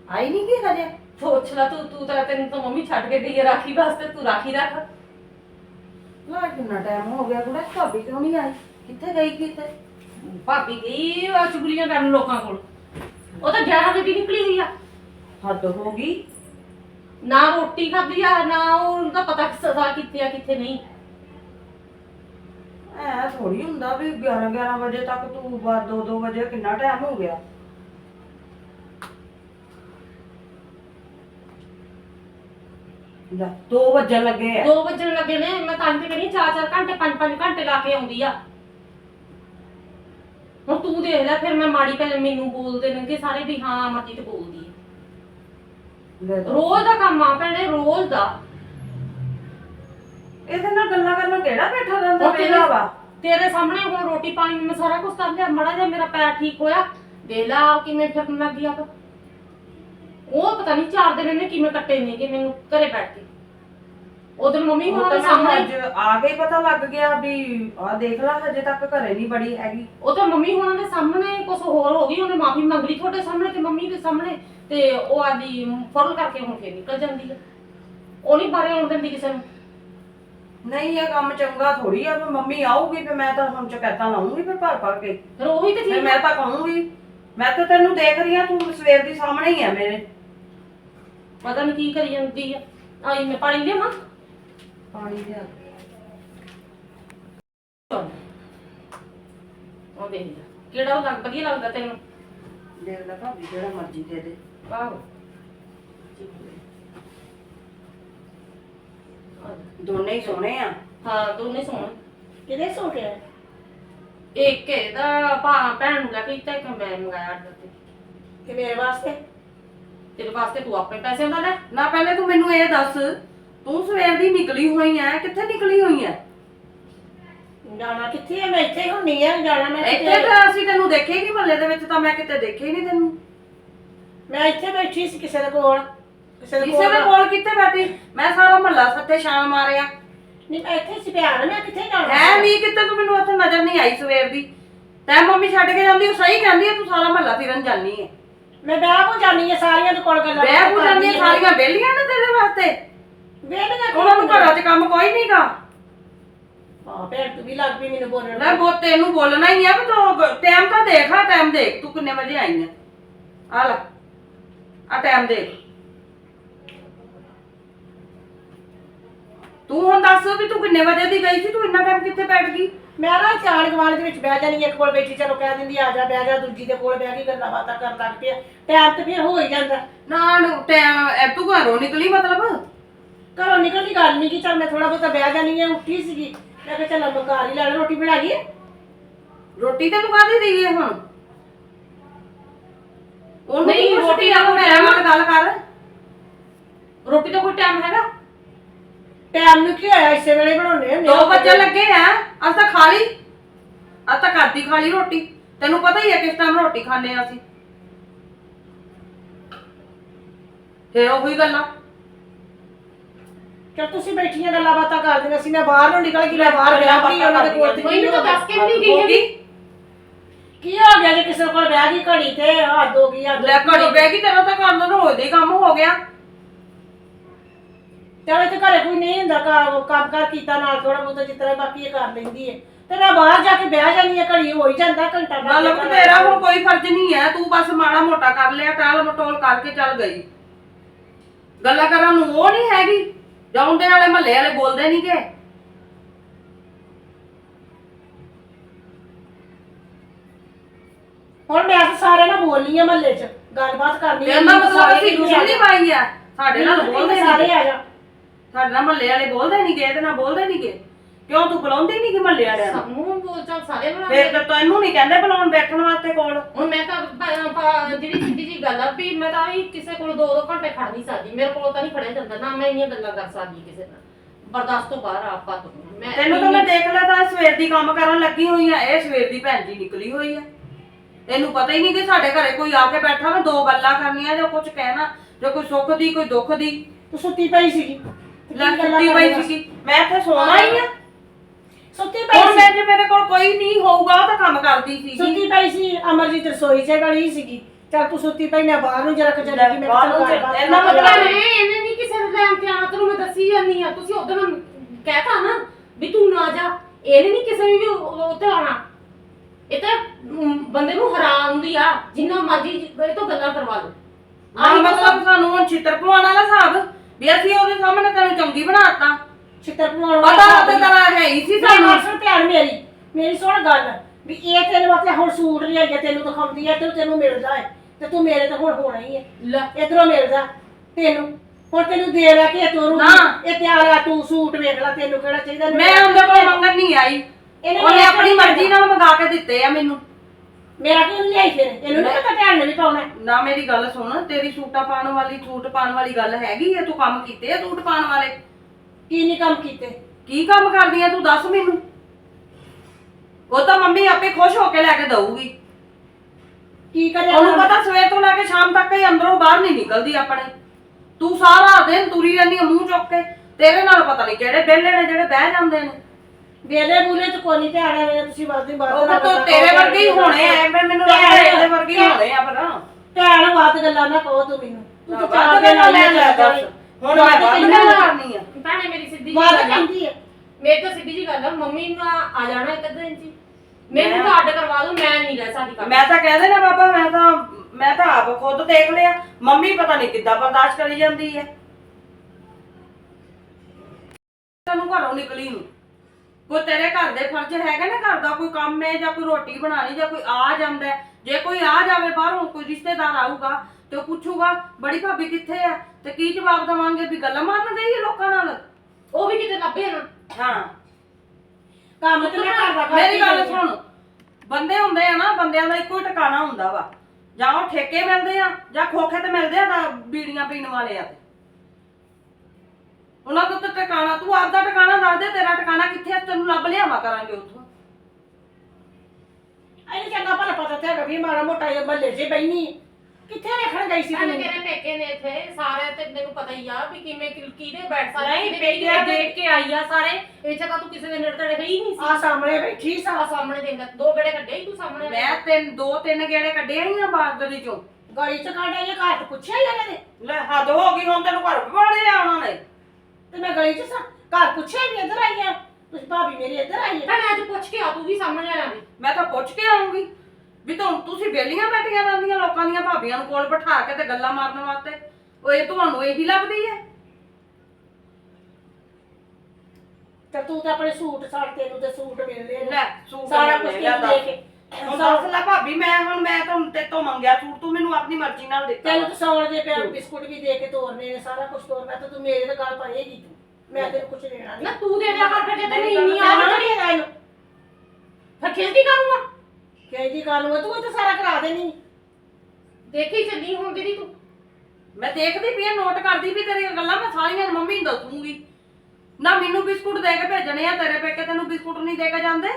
ਆਈ ਨਹੀਂ ਕਿ ਹਜੇ? ਸੋਚ ਲਾ ਤੂੰ ਤੂੰ ਤਾਂ ਤੈਨੂੰ ਤਾਂ ਮੰਮੀ ਛੱਡ ਕੇ ਗਈ ਹੈ ਰਾਖੀ ਵਾਸਤੇ ਤੂੰ ਰਾਖੀ ਰੱਖ। ਲਾ ਕਿੰਨਾ ਟਾਈਮ ਹੋ ਗਿਆ ਕੁੜੇ ਭਾਬੀ ਕਿਉਂ ਨਹੀਂ ਆਈ? ਕਿੱਥੇ ਗਈ ਕਿਤੇ ਭਾਬੀ ਗਈ ਚੁਗਲੀਆਂ ਕਰਨ ਲੋਕਾਂ ਕੋਲ। ਉਹ ਤਾਂ 11 ਵਜੇ ਦੀ ਨਿਕਲੀ ਹੋਈ ਆ। ਹੱਦ ਹੋ ਗਈ। ਨਾ ਰੋਟੀ ਖਾਧੀ ਆ ਨਾ ਉਹਨੂੰ ਤਾਂ ਪਤਾ ਕਿ ਸਜ਼ਾ ਕਿੱਥੇ ਆ ਕਿੱਥੇ ਨਹੀਂ। ਐ ਥੋੜੀ ਹੁੰਦਾ ਵੀ 11 11 ਵਜੇ ਤੱਕ ਤੂੰ ਬਾਅਦ 2 2 ਵਜੇ ਕਿੰਨਾ ਟਾਈਮ ਹੋ ਗਿਆ? ਲੈ 2 ਵਜਣ ਲੱਗੇ ਆ 2 ਵਜਣ ਲੱਗੇ ਨੇ ਮੈਂ ਤਾਂ ਤੇ ਕਹਿੰਦੀ 4-4 ਘੰਟੇ 5-5 ਘੰਟੇ ਲਾ ਕੇ ਆਉਂਦੀ ਆ। ਹੁਣ ਤੂੰ ਦੇਖ ਲੈ ਫਿਰ ਮੈਂ ਮਾੜੀ ਪੈ ਮੈਨੂੰ ਬੋਲਦੇ ਨੇ ਕਿ ਸਾਰੇ ਵੀ ਹਾਂ ਮਤੀ ਤੇ ਬੋਲਦੀ। ਰੋਜ਼ ਦਾ ਕੰਮ ਆ ਭੈਣੇ ਰੋਜ਼ ਦਾ। ਇਹਦੇ ਨਾਲ ਗੱਲਾਂ ਕਰਨ ਕਿਹੜਾ ਬੈਠਾ ਰਹਿੰਦਾ ਵੇਲਾ ਵਾ? ਤੇਰੇ ਸਾਹਮਣੇ ਹੁਣ ਰੋਟੀ ਪਾਣੀ ਮੈਂ ਸਾਰਾ ਕੁਝ ਕਰ ਲਿਆ ਮੜਾ ਜਿਹਾ ਮੇਰਾ ਪੈਰ ਠੀਕ ਹੋਇਆ। ਦੇ ਲਾ ਕਿਵੇਂ ਫਿਰਨ ਲੱਗ ਗਿਆ ਵਾ। ਉਹ ਪਤਾ ਨਹੀਂ ਚਾਰ ਦਿਨ ਇਹਨੇ ਕਿਵੇਂ ਕੱਟੇ ਨੇ ਕਿ ਮੈਨੂੰ ਘਰੇ ਬੈਠ ਕੇ। ਉਧਰ ਮੰਮੀ ਉਹ ਹੋਣਾ ਤਾਂ ਸਾਹਮਣੇ ਅੱਜ ਆ ਕੇ ਹੀ ਪਤਾ ਲੱਗ ਗਿਆ ਵੀ ਆ ਦੇਖ ਲੈ ਹਜੇ ਤੱਕ ਘਰੇ ਨਹੀਂ ਬੜੀ ਹੈਗੀ। ਉਹ ਤਾਂ ਮੰਮੀ ਹੋਣਾ ਦੇ ਸਾਹਮਣੇ ਕੁਝ ਹੋਰ ਹੋ ਗਈ ਉਹਨੇ ਮਾਫੀ ਮੰਗ ਲਈ ਤੁਹਾਡੇ ਸਾਹਮਣੇ ਤੇ ਮੰਮੀ ਦੇ ਸਾਹਮਣੇ ਤੇ ਉਹ ਆਦੀ ਫੁਰਲ ਕਰਕੇ ਹੁਣ ਫੇਰ ਨਿਕਲ ਜਾਂਦੀ ਹੈ ਉਹ ਨਹੀਂ ਬਾਰੇ ਆਉਣ ਦਿੰਦੀ ਕਿਸੇ ਨੂੰ। ਨਹੀਂ ਇਹ ਕੰਮ ਚੰਗਾ ਥੋੜੀ ਆ ਵੀ ਮੰਮੀ ਆਊਗੀ ਤੇ ਮੈਂ ਤਾਂ ਹੁਣ ਚਕੈਤਾਂ ਲਾਉਂਗੀ ਫਿਰ ਭਰ ਭਰ ਕੇ। ਫਿਰ ਉਹੀ ਤੇ ਫਿਰ ਠੀਕ ਮੈਂ ਤਾਂ ਕਹੂੰਗੀ ਮੈਂ ਤਾਂ ਤੈਨੂੰ ਦੇਖ ਰਹੀ ਆ ਤੂੰ ਸਵੇਰ ਦੀ ਸਾਹਮਣੇ ਹੀ ਆ ਮੇਰੇ। ਪਤਾ ਨਹੀਂ ਕੀ ਕਰੀ ਜਾਂਦੀ ਆ। ਆਈ ਮੈਂ ਪਾਣੀ ਲਿਆਵਾਂ? ਪਾਣੀ ਦੇ ਉਹ ਦੇਖ ਲੈ। ਕਿਹੜਾ ਉਹ ਲੱਗ ਵਧੀਆ ਲੱਗਦਾ ਤੈਨੂੰ? ਦੇਖ ਲੈ ਭਾਬੀ ਜਿਹੜਾ ਮਰਜ਼ੀ ਦੇ ਦੇ। ਵਾਹ ਦੋਨੇ ਹੀ ਸੋਹਣੇ ਆ। ਹਾਂ ਦੋਨੇ ਸੋਹਣ। ਕਿਹਦੇ ਸੂਟ ਹੈ ਇੱਕ ਇਹਦਾ ਭਾ ਭੈਣ ਨੂੰ ਲੈ ਕੇ ਦਿੱਤਾ ਇੱਕ ਮੈਂ ਮੰਗਾਇਆ ਆਰਡਰ ਤੇ ਕਿ ਮੇਰੇ ਵਾਸਤੇ? ਤੇਰੇ ਵਾਸਤੇ ਤੂੰ ਆਪਣੇ ਪੈਸੇ ਦਾ ਲੈ। ਨਾ ਪਹਿਲੇ ਤੂੰ ਮੈਨੂੰ ਇਹ ਦੱਸ ਤੂੰ ਸਵੇਰ ਦੀ ਨਿਕਲੀ ਹੋਈ ਐ ਕਿੱਥੇ ਨਿਕਲੀ ਹੋਈ ਐ? ਜਾਣਾ ਕਿੱਥੇ ਹੈ ਮੈਂ ਇੱਥੇ ਹੀ ਹੁੰਨੀ ਆ ਜਾਣਾ ਮੈਂ ਇੱਥੇ ਕਿੱਥੇ ਤਾਂ ਅਸੀਂ ਤੈਨੂੰ ਦੇਖੇ ਹੀ ਨਹੀਂ ਮਹੱਲੇ ਦੇ ਵਿੱਚ ਤਾਂ ਮੈਂ ਕਿਤੇ ਦੇਖੇ ਹੀ ਨਹੀਂ ਤੈਨੂੰ? ਮੈਂ ਇੱਥੇ ਬੈਠੀ ਸੀ ਕਿਸੇ ਦੇ ਕੋਲ। ਕਿਸੇ ਦੇ ਕਿਸੇ ਦੇ ਕੋਲ ਕੋਲ ਕਿੱਥੇ ਬੈਠੀ? ਮੈਂ ਸਾਰਾ ਮਹੱਲਾ ਸੱਤੇ ਛਾਲ ਮਾਰਿਆ। ਨਹੀਂ ਮੈਂ ਇੱਥੇ ਸੀ ਪਿਆਰ ਮੈਂ ਕਿੱਥੇ ਜਾਣਾ? ਹੈ ਨਹੀਂ ਕਿਤੇ ਤੂੰ ਮੈਨੂੰ ਉੱਥੇ ਨਜ਼ਰ ਨਹੀਂ ਆਈ ਸਵੇਰ ਦੀ। ਤੈਂ ਮੰਮੀ ਛੱਡ ਕੇ ਜਾਂਦੀ ਉਹ ਸਹੀ ਕਹਿੰਦੀ ਹੈ ਤੂੰ ਸਾਰਾ ਮਹੱਲਾ ਫਿਰਨ ਜਾਨੀ ਹੈ ਮੈਂ ਵਿਆਹ ਕੋ ਜਾਣੀ ਹੈ ਸਾਰੀਆਂ ਦੇ ਕੋਲ ਗੱਲਾਂ ਵਿਆਹ ਹੋ ਜਾਂਦੀਆਂ ਸਾਰੀਆਂ ਬੇਲੀਆਂ ਨੇ ਤੇਰੇ ਵਾਸਤੇ? ਵੇਲੇ ਉਹਨਾਂ ਨੂੰ ਘਰਾਂ 'ਚ ਕੰਮ ਕੋਈ ਨਹੀਂਗਾ ਹਾਂ ਭੈਣ ਤੂੰ ਵੀ ਲੱਗ ਪਈ ਮੈਨੂੰ ਬੋਲਣ ਲੈ ਬੋ ਤੈਨੂੰ ਬੋਲਣਾ ਹੀ ਆ ਵੀ ਤੂੰ ਟਾਈਮ ਤਾਂ ਦੇਖ ਆ ਟਾਈਮ ਦੇਖ ਤੂੰ ਕਿੰਨੇ ਵਜੇ ਆਈ ਹੈ ਆ ਲੈ ਆ ਟਾਈਮ ਦੇਖ। ਤੂੰ ਹੁਣ ਦੱਸ ਵੀ ਤੂੰ ਕਿੰਨੇ ਵਜੇ ਦੀ ਗਈ ਸੀ? ਤੂੰ ਇੰਨਾ ਟਾਈਮ ਕਿੱਥੇ ਬੈਠ ਗਈ? ਮੈਂ ਨਾ ਚਾਰ ਗਵਾਨ ਦੇ ਵਿੱਚ ਬਹਿ ਜਾਣੀ ਇੱਕ ਕੋਲ ਬੈਠੀ ਚਲੋ ਕਹਿ ਦਿੰਦੀ ਆ ਜਾ ਬਹਿ ਜਾ ਦੂਜੀ ਦੇ ਕੋਲ ਬਹਿ ਕੇ ਗੱਲਾਂ ਬਾਤਾਂ ਕਰਨ ਲੱਗ ਪਿਆ। ਟਾਈਮ ਤੇ ਫਿਰ ਹੋ ਹੀ ਜਾਂਦਾ। ਨਾ ਟਾਈਮ ਤੂੰ ਘਰੋਂ ਨਿਕਲੀ ਮਤਲਬ? ਘਰੋਂ ਨਿਕਲ ਦੀ ਗੱਲ ਨਹੀਂ ਕਿ ਚੱਲ ਮੈਂ ਥੋੜਾ ਬਹੁਤਾ ਬਹਿ ਜਾਣੀ ਹੈ ਉੱਠੀ ਸੀਗੀ। ਮੈਂ ਕਿਹਾ ਚੱਲ ਮੈਂ ਘਰ ਹੀ ਲੈ ਲਾ, ਰੋਟੀ ਬਣਾ ਲਈ ਰੋਟੀ ਤੈਨੂੰ ਕਾਹਦੀ ਦੇਈਏ ਹੁਣ? ਉਹਨੂੰ ਨਹੀਂ, ਰੋਟੀ ਕੋਈ ਮੈਂ ਨਾਲ ਗੱਲ ਕਰ। ਰੋਟੀ ਦਾ ਕੋਈ ਟਾਈਮ ਹੈਗਾ? ਟਾਈਮ ਨੂੰ ਕੀ ਹੋਇਆ? ਇਸੇ ਵੇਲੇ ਬਣਾਉਣੇ ਹੁੰਦੇ ਆ। 2 ਵਜੇ ਲੱਗੇ ਆ। ਤਾਂ ਖਾ ਲਈ। ਅੱਜ ਤਾਂ ਕਰਦੀ ਖਾ ਲਈ ਰੋਟੀ। ਤੈਨੂੰ ਪਤਾ ਹੀ ਹੈ ਕਿਸ ਟਾਈਮ ਰੋਟੀ ਖਾਣੇ ਆ ਅਸੀਂ। ਫੇਰ ਉਹੀ ਗੱਲਾਂ। ਚਲ ਤੁਸੀਂ ਬੈਠੀਆਂ ਗੱਲਾਂ ਬਾਤਾਂ ਕਰਦੀਆਂ ਸੀ ਮੈਂ ਬਾਹਰ ਨੂੰ ਨਿਕਲ ਗਈ ਮੈਂ ਬਾਹਰ ਵਿਆਹ ਗਈ ਉਹਨਾਂ ਦੇ ਕੋਲ ਤੇ ਕੋਈ ਕੀ ਤਾਂ ਹੋ ਗਿਆ? ਦੱਸ ਕੇ ਵੀ ਨਹੀਂ ਗਈ। ਹੈਗੀ ਕੀ ਹੋ ਗਿਆ ਜੇ ਕਿਸੇ ਕੋਲ ਵਿਆਹ ਗਈ ਘੜੀ ਤੇ ਹੱਦ ਹੋ ਗਈ ਲੈ ਘੜੀ ਬਹਿ ਗਈ ਤੇਰਾ ਤਾਂ ਕੰਮ ਰੋਜ਼ ਦੇ ਕੰਮ ਹੋ ਗਿਆ। ਚਲ ਇੱਥੇ ਘਰੇ ਕੋਈ ਨਹੀਂ ਹੁੰਦਾ ਕੰਮ ਕੰਮ ਕਾਰ ਕੀਤਾ ਨਾਲ ਥੋੜਾ ਬਹੁਤਾ ਜਿਸ ਤਰ੍ਹਾਂ ਬਾਕੀ ਇਹ ਕਰ ਲੈਂਦੀ ਹੈ। ਤੇ ਮੈਂ ਬਾਹਰ ਜਾ ਕੇ ਵਿਆਹ ਜਾਣੀ ਹੈ ਘੜੀ ਹੋ ਹੀ ਜਾਂਦਾ ਘੰਟਾ ਬਾਅਦ ਮਤਲਬ ਕਿ ਤੇਰਾ ਹੁਣ ਕੋਈ ਫਰਜ਼ ਨਹੀਂ ਹੈ ਤੂੰ ਬਸ ਮਾੜਾ ਮੋਟਾ ਕਰ ਲਿਆ ਟਾਲ ਮਟੋਲ ਕਰਕੇ ਚੱਲ ਗਈ। ਗੱਲਾਂ ਕਰਨ ਨੂੰ ਉਹ ਨਹੀਂ ਹੈਗੀ ਜਾਉਂਦੇ ਵਾਲੇ ਮਹੱਲੇ ਵਾਲੇ ਬੋਲਦੇ ਨਹੀਂਗੇ ਹੁਣ ਮੈਂ ਤਾਂ ਸਾਰੇ ਨਾਲ ਬੋਲਨੀ ਆ ਮਹੱਲੇ 'ਚ ਗੱਲਬਾਤ ਕਰਨੀ ਆ, ਮੈਨੂੰ ਮਤਲਬ ਅਸੀਂ ਕੁਝ ਨਹੀਂ ਪਾਈ ਆ ਸਾਡੇ ਨਾਲ ਬੋਲਦੇ ਸਾਰੇ ਆ ਜਾ। ਸਾਡੇ ਨਾਲ ਮਹੱਲੇ ਵਾਲੇ ਬੋਲਦੇ ਨਹੀਂਗੇ ਇਹਦੇ ਨਾਲ ਬੋਲਦੇ ਨਹੀਂਗੇ ਕਿਉਂ ਤੂੰ ਬੁਲਾਉਂਦੀ ਨਹੀਂ ਕਿ ਮਹੱਲੇ ਵਾਲਿਆਂ ਨੂੰ? ਸਾਨੂੰ ਬੋਲ ਚਾਲ ਸਾਰੇ ਫੇਰ ਤਾਂ ਤੈਨੂੰ ਨਹੀਂ ਕਹਿੰਦੇ ਬੁਲਾਉਣ ਬੈਠਣ ਵਾਸਤੇ ਕੋਲ। ਹੁਣ ਮੈਂ ਤਾਂ ਪ- ਪ- ਜਿਹੜੀ ਸਿੱਧੀ ਜੀ ਗੱਲ ਆ ਵੀ ਮੈਂ ਤਾਂ ਵੀ ਕਿਸੇ ਕੋਲ ਦੋ ਦੋ ਘੰਟੇ ਖੜ ਨਹੀਂ ਸਕਦੀ। ਮੇਰੇ ਕੋਲ ਤਾਂ ਨਹੀਂ ਖੜਿਆ ਜਾਂਦਾ। ਨਾ ਮੈਂ ਇੰਨੀਆਂ ਗੱਲਾਂ ਕਰ ਸਕਦੀ ਕਿਸੇ ਨਾਲ। ਬਰਦਾਸ਼ਤ ਤੋਂ ਬਾਹਰ ਆ ਆਪਾਂ ਤੋਂ। ਮੈਂ ਤੈਨੂੰ ਤਾਂ ਮੈਂ ਦੇਖ ਲਿਆ ਤਾਂ ਸਵੇਰ ਦੀ ਕੰਮ ਕਰਨ ਲੱਗੀ ਹੋਈ ਆ। ਇਹ ਸਵੇਰ ਦੀ ਭੈਣ ਜੀ ਨਿਕਲੀ ਹੋਈ ਆ। ਇਹਨੂੰ ਪਤਾ ਹੀ ਨਹੀਂ ਕਿ ਸਾਡੇ ਘਰੇ ਕੋਈ ਆ ਕੇ ਬੈਠਾ ਵਾ ਦੋ ਗੱਲਾਂ ਕਰਨੀਆਂ ਜਾਂ ਕੁਝ ਕਹਿਣਾ ਜਾਂ ਕੋਈ ਸੁੱਖ ਦੀ ਕੋਈ ਦੁੱਖ ਦੀ। ਤੂੰ ਸੁੱਤੀ ਪਈ ਸੀਗੀ। ਤੇ ਕੀ ਲੈ ਗੱਲਾਂ ਸੁੱਤੀ ਪਈ? ਸੀਗੀ ਮੈਂ ਇੱਥੇ ਸੋਣਾ ਹੀ ਆ। ਸੁੱਤੀ ਪਈ ਹੁਣ ਸੀ। ਮੈਂ ਜੇ ਮੇਰੇ ਕੋਲ ਕੋਈ ਨਹੀਂ ਹੋਊਗਾ ਤਾਂ ਕੰਮ ਕਰਦੀ ਸੀਗੀ। ਸੁੱਤੀ ਪਈ ਸੀ ਅਮਰਜੀਤ ਰਸੋਈ 'ਚ ਗੜੀ ਸੀਗੀ। ਚੱਲ ਤੂੰ ਸੁੱਤੀ ਪਈ ਮੈਂ ਬਾਹਰ ਨੂੰ ਜਰਾ ਕੁ ਚਲੀ ਗਈ ਮੈਂ ਕਿਹਾ ਬਾਹਰ ਨੂੰ ਚੱਲ ਚੱਲ- ਗੱਲਬਾਤ ਇਹਨਾਂ ਕਰ ਮਤਲਬ ਲਾਂਗੇ। ਮੈਂ ਇਹਨੇ ਨਹੀਂ ਕਿਸੇ ਦੇ ਲੈਣ ਤੇ ਆਣਾ ਤੈਨੂੰ ਮੈਂ ਦੱਸੀ ਜਾਂਦੀ ਆ ਤੁਸੀਂ ਉਦੋਂ ਕਹਿਤਾ ਨਾ ਵੀ ਤੂੰ ਨਾ ਜਾ। ਇਹਨੇ ਨਹੀਂ ਕਿਸੇ ਵੀ ਉਹ ਉਹ ਤੇ ਆਣਾ ਇਹ ਤਾਂ ਮ, ਬੰਦੇ ਨੂੰ ਹਰਾਮ ਹੁੰਦੀ ਆ। ਜਿੰਨਾ ਮਰਜ਼ੀ ਇਹ ਤੋਂ ਗੱਲਾਂ ਕਰਵਾ ਲਓ। ਆਹ ਆਹੀ ਮਤਲਬ ਸਾਨੂੰ ਹੁਣ ਛਿੱਤਰ ਪਵਾਉਣ ਵਾਲਾ ਹਿਸਾਬ ਵੀ ਅਸੀਂ ਉਹਦੇ ਸਾਹਮਣੇ ਤੈਨੂੰ ਚੰਗੀ ਬਣਾਤਾ। ਛਿੱਤਰ ਪਵਾਉਣ ਪਤਾ ਤਾਂ ਤੇਰਾ ਹੈ ਹੀ ਸੀ ਸਾਨੂੰ। ਸੁਣ ਧਿਆਨ ਮੇਰੀ ਮੇਰੀ ਸੁਣ ਗੱਲ ਵੀ ਇਹ ਤੈਨੂੰ ਵਾਸਤੇ ਹੁਣ ਸੂਟ ਲਿਆ ਗਿਆ ਤੈਨੂੰ ਦਿਖਾਉਂਦੀ ਹੈ ਤੇ ਤੈਨੂੰ ਮਿਲਦਾ ਹੈ। ਤੇ ਤੂੰ ਮੇਰੇ ਤੇ ਹੁਣ ਹੋਣਾ ਹੀ ਹੈ। ਇਧਰੋਂ ਮਿਲਦਾ ਤੈਨੂੰ। ਹੁਣ ਤੈਨੂੰ ਦੇ ਲੈ ਕੇ ਤੋਰੂ। ਇਹ ਤਿਆਰ ਆ ਤੂੰ ਸੂਟ ਵੇਖ ਲੈ ਤੈਨੂੰ ਕਿਹੜਾ ਚਾਹੀਦਾ ਮੈਂ ਉਹਦੇ ਕੋਲ ਮੰਗਣ ਨਹੀਂ ਆਈ। ਇਹਨੇ ਉਹਨੇ ਆਪਣੀ ਮਰਜ਼ੀ ਨਾਲ ਮੰਗਾ ਕੇ ਦਿੱਤੇ ਆ ਮੈਨੂੰ। ਮੇਰਾ ਕਿਉਂ ਨਹੀਂ ਆਈ ਫਿਰ? ਇਹਨੂੰ ਨਹੀਂ ਪਤਾ ਧਿਆਨ ਨਹੀਂ ਪਾਉਣਾ ਨਾ ਮੇਰੀ ਗੱਲ ਸੁਣ ਤੇਰੀ ਸੂਟਾਂ ਪਾਉਣ ਵਾਲੀ ਸੂਟ ਪਾਉਣ ਵਾਲੀ ਗੱਲ ਹੈਗੀ ਆ ਤੂੰ ਕੰਮ ਕੀਤੇ ਆ ਸੂਟ ਪਾਉਣ ਵਾਲੇ? ਕੀ ਨਹੀਂ ਕੰਮ ਕੀਤੇ? ਕੀ ਕੰਮ ਕਰਦੀ ਆ ਤੂੰ ਦੱਸ ਮੈਨੂੰ। ਉਹ ਤਾਂ ਮੰਮੀ ਆਪੇ ਖੁਸ਼ ਹੋ ਕੇ ਲੈ ਕੇ ਦਊਗੀ। ਕੀ ਕਰਿਆ ਉਹਨੂੰ ਪਤਾ ਸਵੇਰ ਤੋਂ ਲੈ ਕੇ ਸ਼ਾਮ ਤੱਕ ਹੀ ਅੰਦਰੋਂ ਬਾਹਰ ਨਹੀਂ ਨਿਕਲਦੀ ਆਪਣੇ। ਤੂੰ ਸਾਰਾ ਦਿਨ ਤੁਰੀ ਰਹਿੰਦੀ ਆ ਮੂੰਹ ਚੁੱਕ ਕੇ। ਤੇਰੇ ਨਾਲ ਪਤਾ ਨਹੀਂ ਕਿਹੜੇ ਵਿਹਲੇ ਨੇ ਜਿਹੜੇ ਬਹਿ ਜਾਂਦੇ ਨੇ। ਵੇਲੇ ਬੂਲੇ ਚ ਕੋਈ ਨਹੀਂ ਧਿਆਨ ਆ ਤੁਸੀਂ ਵੱਧ ਦੀ ਬਾਤ ਉਹ ਤਾਂ ਤੇਰੇ ਵਰਗੇ ਹੀ ਹੋਣੇ ਆ ਐਵੇਂ ਮੈਨੂੰ ਲੱਗਦਾ ਇਹਦੇ ਵਰਗੇ ਹੀ ਹੋਣੇ ਆ ਪਰ ਧਿਆਨ ਵੱਧ ਗੱਲਾਂ ਨਾ ਕਹੋ ਤੂੰ ਮੈਨੂੰ। ਤੂੰ ਤਾਂ ਚਾਰ ਦਿਨ ਗੱਲਾਂ ਲੈ ਲੈ ਦੱਸ। ਹੁਣ ਮੈਂ ਗੱਲਾਂ ਕਰਨੀ ਆ ਭੈਣੇ ਮੇਰੀ ਸਿੱਧੀ ਆ। ਕਹਿੰਦੀ ਹੈ ਮੇਰੇ ਤਾਂ ਸਿੱਧੀ ਜੀ ਗੱਲ ਆ ਮੰਮੀ ਨੂੰ ਆ ਜਾਣਾ ਇੱਕ ਅੱਧੇ ਦਿਨ ਚ ਹੀ। ਮੈਨੂੰ ਤਾਂ ਅੱਡ ਕਰਵਾ ਦੋ ਮੈਂ ਨਹੀਂ ਰਹਿ ਸਕਦੀ ਕੰਮ ਮੈਂ ਤਾਂ ਕਹਿ ਦੇਣਾ ਬਾਬਾ ਮੈਂ ਤਾਂ ਮੈਂ ਤਾਂ ਆਪ ਖੁਦ ਦੇਖ ਲਿਆ। ਮੰਮੀ ਪਤਾ ਨਹੀਂ ਕਿੱਦਾਂ ਬਰਦਾਸ਼ਤ ਕਰੀ ਜਾਂਦੀ ਹੈ ਤੈਨੂੰ ਘਰੋਂ ਨਿਕਲੀ ਨੂੰ। ਕੋਈ ਤੇਰੇ ਘਰ ਦੇ ਫਰਜ਼ ਹੈਗਾ ਨਾ ਘਰ ਦਾ ਕੋਈ ਕੰਮ ਹੈ ਜਾਂ ਕੋਈ ਰੋਟੀ ਬਣਾਣੀ ਜਾਂ ਕੋਈ ਆ ਜਾਂਦਾ ਹੈ। ਜੇ ਕੋਈ ਆ ਜਾਵੇ ਬਾਹਰੋਂ ਕੋਈ ਰਿਸ਼ਤੇਦਾਰ ਆਊਗਾ ਤੇ ਉਹ ਪੁੱਛੂਗਾ ਬੜੀ ਭਾਬੀ ਕਿੱਥੇ ਆ? ਤੇ ਕੀ ਜਵਾਬ ਦਵਾਂਗੇ ਵੀ ਗੱਲਾਂ ਮਾਰਨ ਗਈ ਹੈ ਲੋਕਾਂ ਨਾਲ? ਉਹ ਵੀ ਕਿਤੇ ਲੱਭੇ ਨਾ। ਹਾਂ। ਕੰਮ ਤੇ ਮੈਂ ਘਰ ਦਾ ਕਰਦੀ ਮੇਰੀ ਗੱਲ। ਸੁਣ। ਬੰਦੇ ਹੁੰਦੇ ਆ ਨਾ ਬੰਦਿਆਂ ਦਾ ਇੱਕੋ ਹੀ ਟਿਕਾਣਾ ਹੁੰਦਾ ਵਾ। ਜਾਂ ਉਹ ਠੇਕੇ ਮਿਲਦੇ ਆ ਜਾਂ ਖੋਖੇ ਤੇ ਮਿਲਦੇ ਆ ਤਾਂ ਬੀੜੀਆਂ ਪੀਣ ਵਾਲੇ ਆ। ਤੇ ਉਹਨਾਂ ਦਾ ਤਾਂ ਟਿਕਾਣਾ ਤੂੰ ਆਪਦਾ ਟਿਕਾਣਾ ਦੱਸ ਦੇ ਤੇਰਾ ਟਿਕਾਣਾ ਕਿੱਥੇ ਆ? ਤੈਨੂੰ ਲੱਭ ਲਿਆਵਾ ਕਰਾਂਗੇ ਉੱਥੋਂ। ਇਹਨੂੰ ਚੰਗਾ ਭਲਾ ਪਤਾ ਤੇ ਹੈਗਾ ਵੀ ਮਾੜਾ ਮੋਟਾ ਇਹ ਮਹੱਲੇ 'ਚ ਬੈਣੀ ਕਿੱਥੇ ਵੇਖਣ ਗਈ ਸੀ ਭੈਣੇ ਤੂੰ? ਤੇਰੇ ਪੇਕੇ ਨੇ ਇੱਥੇ? ਸਾਰੇ ਤੇ ਮੈਨੂੰ ਪਤਾ ਹੀ ਆ ਵੀ ਕਿਵੇਂ ਕਿ- ਕਿਹਦੇ ਬੈਠ ਸਕਦੇ ਨਹੀਂ, ਪੇਕੇ ਦੇਖ ਕੇ ਆਈ ਆ ਸਾਰੇ। ਇੱਥੇ ਤਾਂ ਤੂੰ ਕਿਸੇ ਦੇ ਨੇੜੇ ਤੇੜੇ ਹੈ ਹੀ ਨਹੀਂ ਆ ਸੀ ਸਾਹਮਣੇ ਬੈਠੀ ਸਾ। ਆ ਸਾਹਮਣੇ ਦੇਖ ਲੈ ਦੋ ਗੇੜੇ ਕੱਢੇ ਹੀ ਤੂੰ ਸਾਹਮਣੇ। ਮੈਂ ਤਿੰਨ ਦੋ ਤਿੰਨ ਗੇੜੇ ਕੱਢੇ ਹੀ ਆ ਬਾਗਰੀ ਚੋਂ। ਗਲੀ 'ਚ ਕਾਢਿਆ ਇਹ ਘਰ ਤੇ ਪੁੱਛਿਆ ਹੀ ਇਹਨਾਂ ਨੇ? ਲੈ ਹੱਦ ਹੋ ਗਈ ਹੁਣ ਤੈਨੂੰ ਘਰ ਪਵਾੜੇ ਆ ਉਹਨਾਂ ਨੇ। ਤੇ ਮੈਂ ਗਲੀ 'ਚ ਸਾਂ ਘਰ ਪੁੱਛਿਆ ਹੀ ਨਹੀਂ ਇੱਧਰ ਆਈ ਆ? ਤੁਸੀਂ ਭਾਬੀ ਮੇਰੀ ਇੱਧਰ ਆਈ ਹੈ ਭੈਣੇ ਅੱਜ ਪੁੱਛ ਕੇ ਆ ਤੂੰ ਵੀ ਸਾਹਮਣੇ ਵਾਲਿਆਂ ਦੀ ਮੈਂ ਤਾਂ ਪੁੱਛ ਕੇ ਆਉਂਗੀ ਵੀ ਤੁਮ ਤੁਸੀਂ ਬੇਲੀਆਂ ਬੈਠੀਆਂ ਰਹਿੰਦੀਆਂ ਲੋਕਾਂ ਦੀਆਂ ਭਾਬੀਆਂ ਨੂੰ ਕੋਲ ਬਿਠਾ ਕੇ ਤੇ ਗੱਲਾਂ ਮਾਰਨ ਵਾਸਤੇ। ਉਹ ਇਹ ਤੁਹਾਨੂੰ ਇਹੀ ਲੱਭਦੀ ਹੈ ਤੇ ਤੂੰ ਤਾਂ ਆਪਣੇ ਸੂਟ ਸਾੜ ਤੈਨੂੰ ਤੇ ਸੂਟ ਮਿਲਦੇ ਨੇ। ਲੈ ਸੂਟ ਸਾਰਾ ਲੈ ਕੁਝ ਦੇ ਦੱਸ। ਕੇ। ਦੱਸ ਲੈ ਭਾਬੀ ਮੈਂ ਹੁਣ ਮੈਂ ਤੁਹਾਨੂੰ ਤੇ ਤੋਂ ਮੰਗਿਆ ਸੂਟ ਤੂੰ ਮੈਨੂੰ ਆਪਣੀ ਮਰਜ਼ੀ ਨਾਲ ਦਿੱਤਾ ਤੈਨੂੰ ਤਾਂ ਸੌਣ ਦੇ ਪਿਆ ਬਿਸਕੁਟ ਵੀ ਦੇ ਕੇ ਤੋਰਨੇ ਨੇ ਸਾਰਾ ਕੁਝ ਤੋਰਨਾ ਤੇ ਤੂੰ ਮੇਰੇ ਤੇ ਗੱਲ ਪਾਏਗੀ ਤੂੰ। ਮੈਂ ਤੈਨੂੰ ਕੁਝ ਦੇਣਾ ਨਹੀਂ। ਨਾ ਤੂੰ ਦੇ ਦਿਆ ਕਰ ਫਿਰ ਜੇ ਤੈਨੂੰ ਇੰਨੀ ਆਦਤ ਨਹੀਂ ਹੈਗਾ। ਇਹਨੂੰ ਫਿਰ ਖੇਲਦੀ ਕਰੂੰਗਾ ਕਹਿੰਦੀ ਗੱਲ ਨੂੰ ਤੂੰ ਤਾਂ ਸਾਰਾ ਕਰਾ ਦੇਣੀ। ਦੇਖੀ ਚੱਲੀ ਹੁਣ ਦੀਦੀ ਤੂੰ। ਮੈਂ ਦੇਖਦੀ ਪਈ ਆ ਨੋਟ ਕਰਦੀ ਵੀ ਤੇਰੀਆਂ ਗੱਲਾਂ ਮੈਂ ਸਾਰੀਆਂ ਮੰਮੀ ਨੂੰ ਦੱਸੂਗੀ। ਨਾ ਮੈਨੂੰ ਬਿਸਕੁਟ ਦੇ ਕੇ ਭੇਜਣੇ ਆ ਤੇਰੇ ਪੇਕੇ ਤੈਨੂੰ ਬਿਸਕੁਟ ਨਹੀਂ ਦੇ ਕੇ ਜਾਂਦੇ।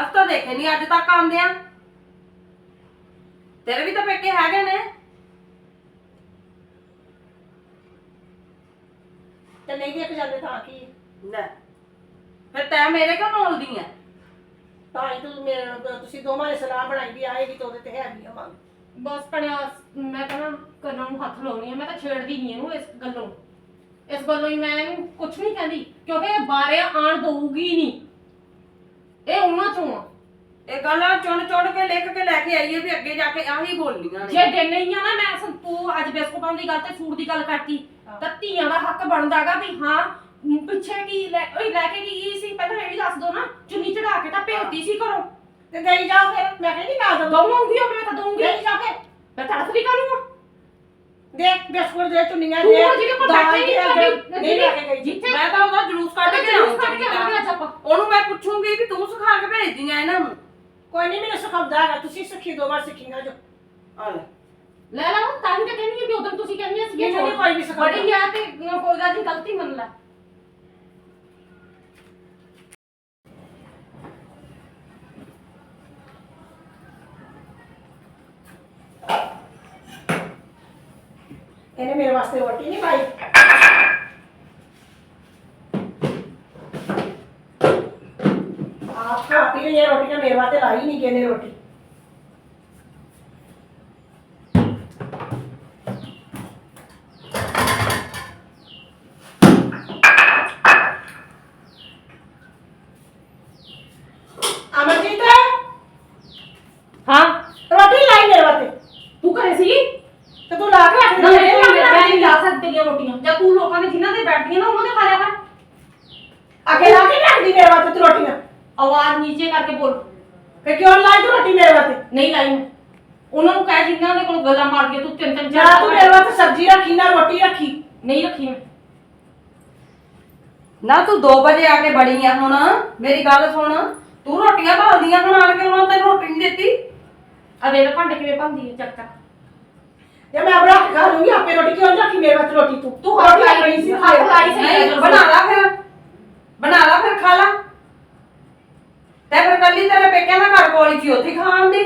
ਅੱਜ ਤਾਂ ਦੇਖੇ ਨਹੀਂ ਅੱਜ ਤੱਕ ਆਉਂਦੇ ਆ ਤੇਰੇ ਵੀ ਤਾਂ ਪੇਕੇ ਹੈਗੇ ਨੇ। ਤੇ ਨਹੀਂ ਦੇਖ ਜਾਂਦੇ ਤਾਂ ਕੀ? ਲੈ ਫਿਰ ਤੈਂ ਮੇਰੇ ਕਿਉਂ ਨੋਲਦੀ ਐ? ਤਾਂ ਹੀ ਤੂੰ ਮੇਰੇ ਨਾਲ- ਤੁਸੀਂ ਦੋਵਾਂ ਨੇ ਸਲਾਹ ਬਣਾਈ ਵੀ ਆਏਗੀ ਤਾਂ ਉਹਦੇ ਤੇ ਹੈਗੀ ਆ ਮੰਗ। ਬਸ ਪੜਿਆ ਮੈਂ ਕਹਿੰਦਾ ਕੰਨਾਂ ਨੂੰ ਹੱਥ ਲਾਉਣੀ ਆ ਮੈਂ ਤਾਂ ਛੇੜਦੀ ਨਹੀਂ ਇਹਨੂੰ ਇਸ ਗੱਲੋਂ। ਇਸ ਗੱਲੋਂ ਹੀ ਮੈਂ ਇਹਨੂੰ ਕੁਝ ਨਹੀਂ ਕਹਿੰਦੀ ਕਿਉਂਕਿ ਇਹ ਬਾਰੇ ਆਣ ਦਊਗੀ ਨਹੀਂ ਇਹ ਉਹਨਾਂ ਚੋਂ ਆ। ਇਹ ਗੱਲਾਂ ਚੁਣ ਚੁਣ ਕੇ ਲਿਖ ਕੇ ਲੈ ਕੇ ਆਈਏ ਵੀ ਅੱਗੇ ਜਾ ਕੇ ਆਹੀ ਬੋਲਣੀਆਂ ਨੇ। ਜੇ ਦਿਨ ਨਹੀਂ ਆ ਨਾ ਮੈਂ ਸੰ- ਤੂੰ ਅੱਜ ਬਿਸਕੁਟਾਂ ਦੀ ਗੱਲ ਤੇ ਸੂਟ ਦੀ ਗੱਲ ਕਰਤੀ ਤਾਂ ਧੀਆਂ ਦਾ ਹੱਕ ਬਣਦਾਗਾ ਵੀ ਹਾਂ ਮ, ਪਿੱਛੇ ਕੀ ਲੈ ਓਏ ਲੈ ਕੇ ਕੀ ਗਈ ਸੀ? ਪਹਿਲਾਂ ਇਹ ਵੀ ਦੱਸ ਦੋ ਨਾ ਚੁੰਨੀ ਚੜਾ ਕੇ ਤਾਂ ਭੇਜਤੀ ਸੀ ਘਰੋਂ। ਤੇ ਦੇਈ ਜਾਓ ਫਿਰ ਮੈਂ ਕਹਿੰਦੀ ਨਾ ਦਊਂਗੀ ਉਹ ਮੈਂ ਤਾਂ ਦਊਂਗੀ। ਦੇਈ ਜਾ ਫਿਰ। ਮੈਂ ਤੜਫ ਵੀ ਕਰੂੰਗਾ ਦੇਖ ਬਿਸਕੁਟ ਦੇ ਚੁੰਨੀਆਂ ਤੂੰ ਦੇ ਜਿਹਦੇ ਕੋਲ ਦਾਲ ਬੈਠੇ ਨਹੀਂ ਦੇ ਨਹੀਂ ਲੈ ਕੇ ਗਈ ਜਿੱਥੇ ਮੈਂ ਤਾਂ ਉਹਦਾ ਜਲੂਸ ਕੱਢ ਕੇ ਆਉਂ ਕੱਢ ਕੇ ਅੱਜ ਆਪਾਂ। ਉਹਨੂੰ ਮੈਂ ਪੁੱਛੂੰਗੀ ਵੀ ਤੂੰ ਸਿਖਾ ਕੇ ਭੇਜਦੀਆਂ ਇਹਨਾਂ ਨੂੰ। ਕੋਈ ਨਹੀਂ ਮੈਨੂੰ ਸਿਖਾਉਂਦਾ ਹੈਗਾ। ਤੁਸੀਂ ਸਿੱਖੀ ਦੋ ਵਾਰ ਸਿੱਖੀਆਂ ਜੋ। ਆ ਲੈ। ਲੈ ਲਾ ਤਾਂ ਹੀ ਤਾਂ ਕਹਿੰਦੀ ਆ ਵੀ ਉਦੋਂ ਤੁਸੀਂ ਕਹਿੰਦੀਆਂ ਸੀ ਮੈਨੂੰ ਨੀ ਕੋਈ ਵੀ ਸਿਖਾਉਂਦਾ। ਬੜੀ ਆ ਤੇ ਕੋਈ ਗੱਲ ਨਹੀਂ ਗਲਤੀ ਮੰਨ ਲੈ। ਇਹਨੇ ਮੇਰੇ ਵਾਸਤੇ ਰੋਟੀ ਨਹੀਂ ਪਾਈ। ਆਪ ਖਾ ਪੀ ਲਈ ਇਹ ਰੋਟੀਆਂ ਮੇਰੇ ਵਾਸਤੇ ਲਾਈ ਨਹੀਂ ਕਿਨੇ ਰੋਟੀ। ਅਮਰਜੀਤ ਹਾਂ ਰੋਟੀ ਲਾਈ ਮੇਰੇ ਵਾਸਤੇ ਤੂੰ ਘਰੇ ਸੀ ਤੇ ਤੂੰ ਲਾ ਕੇ ਰੱਖ ਨਾ ਦੇ ਮੈਂ ਮੈਂ ਨਹੀਂ ਲਾ ਸਕਦੀ ਤੇਰੀਆਂ ਰੋਟੀਆਂ ਜਾਂ ਤੂੰ ਲੋਕਾਂ ਦੇ ਜਿਨ੍ਹਾਂ ਦੇ ਬੈਠਦੀਆਂ ਨਾ ਉਹਨਾਂ ਦੇ ਖਾ ਲਿਆ ਕਰ ਅੱਗੇ ਲਾ ਕੇ ਰੱਖਦੀ ਮੇਰੇ ਵਾਸਤੇ ਤੂੰ ਰੋਟੀਆਂ ਆਵਾਜ਼ ਨੀਚੇ ਕਰਕੇ ਬੋਲ। ਫੇ ਕਿਉਂ ਲਾਈ ਤੂੰ ਰੋਟੀ ਮੇਰੇ ਵਾਸਤੇ? ਨਹੀਂ ਲਾਈ ਮੈਂ। ਉਹਨਾਂ ਨੂੰ ਕਹਿ ਜਿਨ੍ਹਾਂ ਦੇ ਕੋਲ ਗੱਲਾਂ ਮਾਰ ਕੇ ਤੂੰ ਤਿੰਨ ਤਿੰਨ ਜਾਂ ਤੂੰ ਮੇਰੇ ਵਾਸਤੇ ਸਬਜ਼ੀ ਰੱਖੀ ਨਾ ਰੋਟੀ ਰੱਖੀ। ਨਹੀਂ ਰੱਖੀ ਮੈਂ। ਨਾ ਤੂੰ 2 ਵਜੇ ਆ ਕੇ ਬੜੀ ਆ ਹੁਣ। ਮੇਰੀ ਗੱਲ ਸੁਣ। ਤੂੰ ਰੋਟੀਆਂ ਭਾਲਦੀਆਂ ਹੁਣ ਆਣ ਕੇ ਉਹਨਾਂ ਤੈਨੂੰ ਰੋਟੀ ਨਹੀਂ ਦਿੱਤੀ। ਆ ਵੇਲੇ ਭਾਂਡੇ ਕਿਵੇਂ ਭੰਦੀ ਹੈ ਚੱਕ ਚੱਕ। ਜੇ ਮੈਂ ਬਣਾ ਕੇ ਖਾ ਲੂੰਗੀ ਆਪੇ ਰੋਟੀ ਕਿਉਂ ਨੀ ਰੱਖੀ ਮੇਰੇ ਵਾਸਤੇ ਰੋਟੀ ਤੂੰ? ਤੂੰ ਹੱਥ ਰੋਟੀ ਲਾਈ ਆਪਣੀ ਸੀ ਹੱਥ ਲਾਈ ਸੀ। ਨਹੀਂ ਬਣਾ ਲਾ ਫਿਰ। ਬਣਾ ਲਾ ਫਿਰ ਖਾ ਲਾ। ਤੇ ਫਿਰ ਕੱਲੀ ਤੇਰੇ ਪੇਕਿਆਂ ਦਾ ਘਰ ਕੋਲ ਹੀ ਸੀ ਉੱਥੇ ਖਾਣ ਦੀ।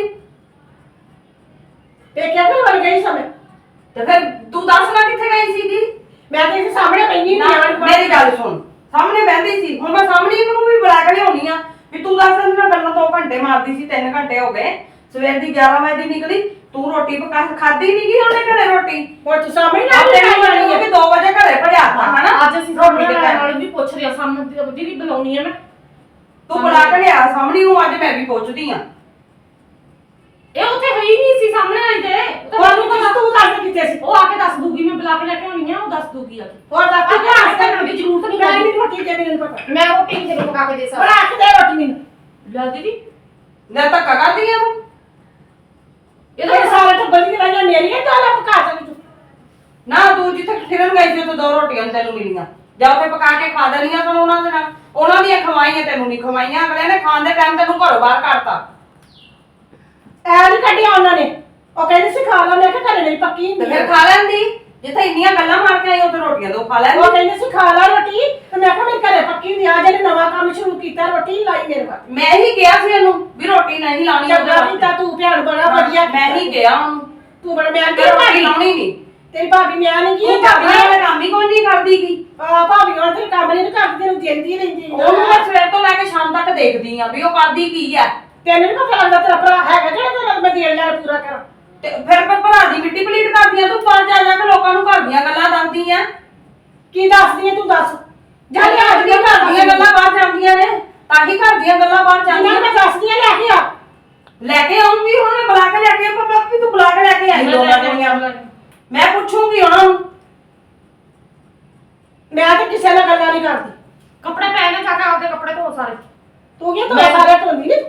ਤੇ ਕਿਹਨੇ ਵਰ ਗਈ ਸਮੇਂ ਤੇ ਫਿਰ ਤੂੰ ਦੱਸ ਨਾ ਕਿੱਥੇ ਗਈ ਸੀਗੀ? ਮੈਂ ਤੇ ਇੱਥੇ ਸਾਹਮਣੇ ਪੈਣੀ ਨਾ, ਨਹੀਂ ਆਣ ਮੇਰੀ ਗੱਲ ਸੁਣ। ਸਾਹਮਣੇ ਬਹਿੰਦੀ ਸੀ। ਹੁਣ ਮੈਂ ਸਾਹਮਣੇ ਇਹਨੂੰ ਵੀ ਬੁਲਾ ਕੇ ਲਿਆਉਣੀ ਆ। ਵੀ ਤੂੰ ਦੱਸ ਦਿਨ ਗੱਲਾਂ 2 ਘੰਟੇ ਮਾਰਦੀ ਸੀ 3 ਘੰਟੇ ਹੋ ਗਏ। ਸਵੇਰ ਦੀ 11 ਵਜੇ ਦੀ ਨਿਕਲੀ। ਤੂੰ ਰੋਟੀ ਪਕਾ ਖਾਦੀ ਨਹੀਂ ਗਈ ਉਹਨੇ ਘਰੇ ਰੋਟੀ? ਹੁਣ ਤੂੰ ਸਾਹਮਣੇ ਨਾ ਆਪੇ ਆਣੀ ਨੂੰ ਜਾਣੀ ਕਿ 2 ਵਜੇ ਘਰੇ ਭੜਿਆ ਤਾ ਹਨਾ? ਅੱਜ ਅਸੀਂ ਰੋਟੀ ਦੇ ਦੇ ਟਾਈਮ ਨਾਲ ਵੀ ਪੁੱਛ ਰਿਹਾ ਸਾਹਮਣੇ ਦੀਦੀ ਬੁਲਾਉਣੀ ਹੈ ਮੈਂ। ਤੂੰ ਬੁਲਾ ਕੇ ਲਿਆ ਸਾਹਮਣੇ ਨੂੰ ਅੱਜ ਮੈਂ ਵੀ ਪੁੱਛਦੀ ਆ। ਇਹ ਉੱਥੇ ਹੈ ਹੀ ਨਹੀਂ ਸੀ ਸਾਹਮਣੇ ਵਾਲੀ ਦੇ ਉਹ ਤਾਂ ਹੋਰ ਮੈਨੂੰ ਤੂੰ ਪਤਾ ਤੂੰ ਦੱਸ ਕਿੱਥੇ ਸੀ? ਉਹ ਆ ਕੇ ਦੱਸ ਦੂਗੀ ਮੈਂ ਬੁਲਾ ਕੇ ਲੈ ਕੇ ਆਉਣੀ ਆ ਉਹ ਦੱਸ ਦੂਗੀ ਆ ਕੇ। ਹੋਰ ਦੱਸ ਆ ਕੇ ਹੱਸ ਕਰਨ ਦੀ ਜ਼ਰੂਰਤ ਨਹੀਂ ਮੈਂ ਨਹੀਂ ਰੋਟੀ ਦੇ ਮੈਨੂੰ ਪਤਾ। ਮੈਂ ਰੋਟੀ ਤੈਨੂੰ ਪਕਾ ਕੇ ਦੇ ਸਕਦਾ। ਬਣਾ ਕੇ ਦੇ ਰੋਟੀ ਮੈਨੂੰ। ਲੈ ਦੀਦੀ। ਲੈ ਧੱਕਾ ਕਰਦੀ ਆ ਤੂੰ ਇਹਦੇ ਸਾਰੇ ਟੱਬਰ ਦੀ ਲੜਾਈਆਂ ਮੇਰੀਆਂ ਤਾਂ ਨਾ ਪਕਾ ਸਕਦੀ ਤੂੰ। ਨਾ ਤੂੰ ਜਿੱਥੇ ਫਿਰਨ ਗਈ ਸੀ ਉੱਥੇ ਦੋ ਰੋਟੀਆਂ ਨੀ ਤੈਨੂੰ ਮਿਲੀਆਂ। ਜਾ ਉੱਥੇ ਪਕਾ ਕੇ ਖਾ ਦੇਣੀਆਂ ਸਨ ਉਹਨਾਂ ਦੇ ਨਾਲ। ਉਹਨਾਂ ਦੀਆਂ ਖਵਾਈਆਂ ਤੈਨੂੰ ਨਹੀਂ ਖਵਾਈਆਂ। ਅਗਲੇ ਨੇ ਖਾਣ ਦੇ ਟਾਈਮ ਤੈਨੂੰ ਘਰੋਂ ਬਾਹਰ ਕੱਢਤਾ। ਐ ਨਹੀਂ ਕੱਢਿਆ ਉਹਨਾਂ ਨੇ। ਉਹ ਕਹਿੰਦੇ ਸੀ ਖਾ ਲਾ। ਮੈਂ ਕਿਹਾ ਘਰੇ ਮੇਰੀ ਪੱਕੀ ਤੇ ਹੁੰਦੀ ਫਿਰ ਹੈ। ਖਾ ਲੈਂਦੀ। ਜਿੱਥੇ ਇੰਨੀਆਂ ਗੱਲਾਂ ਮਾਰ ਕੇ ਆਈ ਉੱਥੇ ਰੋਟੀਆਂ ਦੋ ਖਾ ਉਹ ਲੈਂਦੀ ਕਹਿੰਦੇ ਸੀ ਖਾ ਲਾ ਰੋਟੀ। ਤੇ ਮੈਂ ਕਿਹਾ ਮੇਰੇ ਘਰੇ ਪੱਕੀ ਹੁੰਦੀ ਆ ਜਿਹੜੇ ਨਵਾਂ ਕੰਮ ਸ਼ੁਰੂ ਕੀਤਾ ਰੋਟੀ ਲਾਈ ਮੇਰੇ ਵਾਸਤੇ। ਮੈਂ ਹੀ ਕਿਹਾ ਸੀ ਇਹਨੂੰ ਵੀ ਰੋਟੀ ਨਹੀਂ ਲਾਉਣੀ ਚੰਗਾ ਕੀਤਾ ਤੂੰ ਭੈਣ ਬੜਾ ਵਧੀਆ ਮੈਂ ਹੀ ਕਿਹਾ ਉਹਨੂੰ। ਤੂੰ ਬੜਾ ਮੈਂ ਕਿ ਰੋਟੀ ਲਾਉਣੀ ਨਹੀਂ ਤੇਰੀ ਭਾਬੀ ਮੈਂ ਨਹੀਂ ਕੀ ਤੂੰ ਭਾਬੀ ਵਾਲੇ ਕੰਮ ਹੀ ਕੋਈ ਨਹੀਂ ਕਰਦੀ ਕੀ ਆ ਭਾਬੀ ਹੁਣ ਤੇ ਕੰਮ ਨਹੀਂ ਕਰਦੀ ਤੈਨੂੰ ਦਿੰਦੀ ਰਹਿੰਦੀ ਉਹਨੂੰ ਮੈਂ ਸਵੇਰ ਤੋਂ ਲੈ ਕੇ ਸ਼ਾਮ ਤੱਕ ਦੇਖਦੀ ਆ ਵੀ ਉਹ ਕਰਦੀ ਕੀ ਆ। ਤੈਨੂੰ ਨੀ ਪਤਾ ਲੱਗਦਾ ਤੇਰਾ ਭਰਾ ਹੈਗਾ ਜਿਹੜਾ ਤੇਰਾ ਮੈਂ ਦੇਣ ਨਾਲ ਪੂਰਾ ਕਰਾਂ। ਤੇ ਫਿਰ ਮੈਂ ਭਰਾ ਦੀ ਮਿੱਟੀ ਪਲੀਟ ਕਰਦੀ ਆ ਤੂੰ ਬਾਹਰ ਜਾ ਜਾ ਕੇ ਲੋਕਾਂ ਨੂੰ ਘਰ ਦੀਆਂ ਗੱਲਾਂ ਦੱਸਦੀ ਆ। ਕੀ ਦੱਸਦੀ ਹੈ ਤੂੰ ਦੱਸ? ਜਾ ਲਿਆ ਅੱਜ ਦੀਆਂ ਘਰ ਦੀਆਂ ਗੱਲਾਂ ਬਾਹਰ ਜਾਂਦੀਆਂ ਨੇ ਤਾਂ ਹੀ ਘਰ ਦੀਆਂ ਗੱਲਾਂ ਬਾਹਰ ਜਾਂਦੀਆਂ ਮੈਂ ਦੱਸਦੀ ਆ ਲੈ ਕੇ ਆ। ਲੈ ਕੇ ਆਉਂਗੀ ਹੁਣ ਮੈਂ ਬੁਲਾ ਕੇ ਲੈ ਕੇ ਆਪਾਂ ਬਾਪੀ ਤੂੰ ਬੁਲਾ ਕੇ ਲੈ ਕੇ ਆਈ ਦੋਨਾਂ ਜਣੀਆਂ ਮੈਂ ਪੁੱਛੂੰਗੀ ਉਹਨਾਂ ਨੂੰ। ਮੈਂ ਤੇ ਕਿਸੇ ਨਾਲ ਗੱਲਾਂ ਨਹੀਂ ਕਰਦੀ। ਕੱਪੜੇ ਪੈ ਨੇ ਜਾ ਕੇ ਆਪਦੇ ਕੱਪੜੇ ਧੋ ਸਾਰੇ। ਤੂੰ ਕੀ ਤੂੰ ਮੈਂ- ਸਾਰੇ ਧੋਂਦੀ ਨਹੀਂ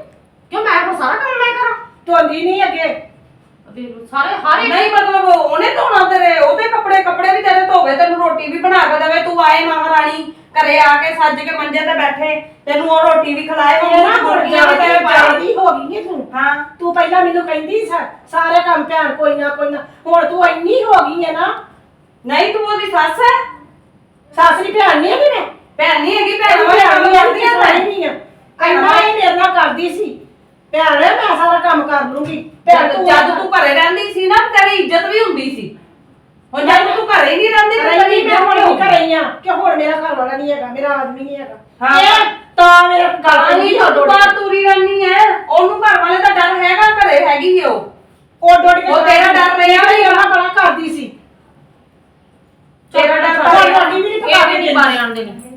ਕਿਉਂ ਮੈਂ ਉਹ ਸਾਰਾ ਕੰਮ ਮੈਂ ਕਰਾਂ? ਧੋਂਦੀ ਨਹੀਂ ਅੱਗੇ। ਦੇਖ ਲਓ, ਸਾਰੇ ਹਰ ਇੱਕ ਨਹੀਂ ਮਤਲਬ ਉਹਨੇ ਧੋਣਾ ਤੇਰੇ ਉਹਦੇ ਕੱਪੜੇ ਕੱਪੜੇ ਵੀ ਤੇਰੇ ਧੋਵੇ ਤੈਨੂੰ ਰੋਟੀ ਵੀ ਬਣਾ ਕੇ ਦੇਵੇ ਤੂੰ ਆਏ ਮਹਾਰਾਣੀ ਘਰੇ ਆ ਕੇ ਸੱਜ ਕੇ ਮੰਜੇ ਤੇ ਬੈਠੇ ਤੈਨੂੰ ਉਹ ਰੋਟੀ ਵੀ ਖਿਲਾਏ ਉਹ ਮੇਰਾ ਮੂੰਹ 'ਚ ਗੁਰਗੀਆਂ ਰੋਟੀਆਂ ਵੀ ਤੇਰੇ ਪਾਏ ਜਾਦੀ ਹੋ ਗਈ ਨੀ ਤੂੰ। ਹਾਂ। ਤੂੰ ਪਹਿਲਾਂ ਮੈਨੂੰ ਕਹਿੰਦੀ ਸੀ ਸਾਰੇ ਕੰਮ ਭੈਣ ਕੋਈ ਨਾ ਕੋਈ ਨਾ। ਹੁਣ ਤੂੰ ਇੰਨੀ ਹੋ ਗਈ ਹੈ ਨਾ। ਨਹੀਂ ਤੂੰ ਉਹਦੀ ਸੱਸ ਹੈ ਸਾਸਰੀ ਭੈਣ ਨਹੀਂ ਹੈਗੀ ਮੈਂ? ਭੈਣ ਨਹੀਂ ਹੈਗੀ ਭੈਣ ਭੈਣ ਵਾਲੀ ਭੈਣ ਕੰਮ ਨਹੀਂ ਕਰਦੀ ਕਰਦੀਆਂ ਆ ਨਹੀਂ ਆ। ਇੰਨਾ ਹੀ ਮੇਰੇ ਨਾਲ ਕਰਦੀ ਸੀ। ਭੈਣ ਮੈਂ ਸਾਰਾ ਕੰਮ ਕਰ ਲੂੰਗੀ। ਭੈਣ ਜਦ ਤੂੰ ਜਦ ਤੂੰ ਘਰੇ ਰਹਿੰਦੀ ਇੱਜ਼ਤ ਵੀ ਹੁੰਦੀ ਸੀ। ਹੁਣ ਜਦ ਤੂੰ ਘਰੇ ਹੀ ਨਹੀਂ ਰਹਿੰਦੀ ਤੇ ਤੇਰੀ ਮੈਂ ਇੱਜ਼ਤ ਹੁਣ ਹੀ ਘਰੇ ਹੀ ਆ ਕਿ ਹੁਣ ਮੇਰਾ ਘਰ ਵਾਲਾ ਨਹੀਂ ਹੈਗਾ ਮੇਰਾ ਆਦਮੀ ਨਹੀਂ ਹੈਗਾ। ਹਾਂ। ਇਹ ਤਾਂ ਮੇਰਾ ਗੱਲ ਨਹੀਂ ਤੂੰ ਬਾਹਰ ਤੁਰੀ ਰਹਿੰਦੀ ਹੈ ਉਹਨੂੰ ਘਰ ਵਾਲੇ ਦਾ ਡਰ ਹੈਗਾ ਘਰੇ ਹੈਗੀ ਹੈ ਉਹ। ਉਹ ਡੋੜ ਕੇ ਉਹ ਤੇਰਾ ਡਰ ਰਿਹਾ ਵੀ ਬੜਾ ਬੜਾ ਕਰਦੀ ਸੀ। ਤੇਰਾ ਡਰ ਰੋਟੀ ਵੀ ਨਹੀਂ ਕੇ ਇਹਦੇ। ਬਾਰੇ ਆਉਂਦੇ ਨਹੀਂ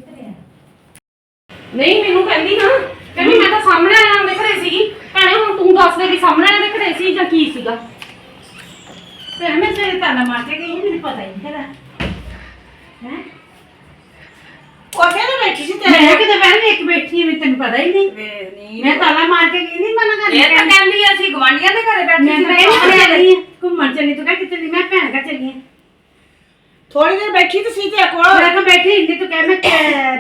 ਨਹੀਂ ਮੈਨੂੰ ਕਹਿੰਦੀ ਨਾ ਕਹਿੰਦੀ ਮੈਂ ਤਾਂ ਸਾਹਮਣੇ ਆਇਆ ਦੇ ਘਰੇ ਸੀਗੀ। ਹੁਣ ਤੂੰ ਦੱਸ ਦੇ ਕਿ ਸਾਹਮਣੇ ਆਇਆ ਦੇ ਘਰੇ ਸੀ ਜਾਂ ਕੀ ਸੀਗਾ? ਫਿਰ ਮੈਂ ਤੇਰੇ ਤਾਨਾ ਮਾਰ ਕੇ ਗਈ ਮੈਨੂੰ ਪਤਾ ਹੀ ਨਹੀਂ ਹੈ? ਬੈਠੀ ਸੀ ਮੈਂ ਤੇਰੇ ਕਿਤੇ ਬੈਠੀ ਇੱਕ ਬੈਠੀ ਹੈ ਵੀ ਤੈਨੂੰ ਪਤਾ ਹੀ ਨਹੀਂ। ਨਹੀਂ ਮੈਂ ਤਾਲਾ ਮਾਰ ਕੇ ਗਈ ਨਹੀਂ ਮਨਾ ਕਰ ਇਹ ਤਾਂ ਕਹਿੰਦੀ ਅਸੀਂ ਗਵਾਂਢੀਆਂ ਦੇ ਘਰੇ ਬੈਠੇ ਮੈਂ ਸੀ ਘੁੰਮਣ ਚੱਲੀ ਤੂੰ ਕਹਿ ਮੈਂ ਭੈਣ ਘਰ ਚੱਲੀ ਆਂ। ਥੋੜੀ ਦੇਰ ਬੈਠੀ ਤੇ ਸੀ ਤੇ ਕੋਲ। ਮੈਂ ਤਾਂ ਬੈਠੀ hindi ਤੂੰ ਕਹਿ ਮੈਂ ਕਿ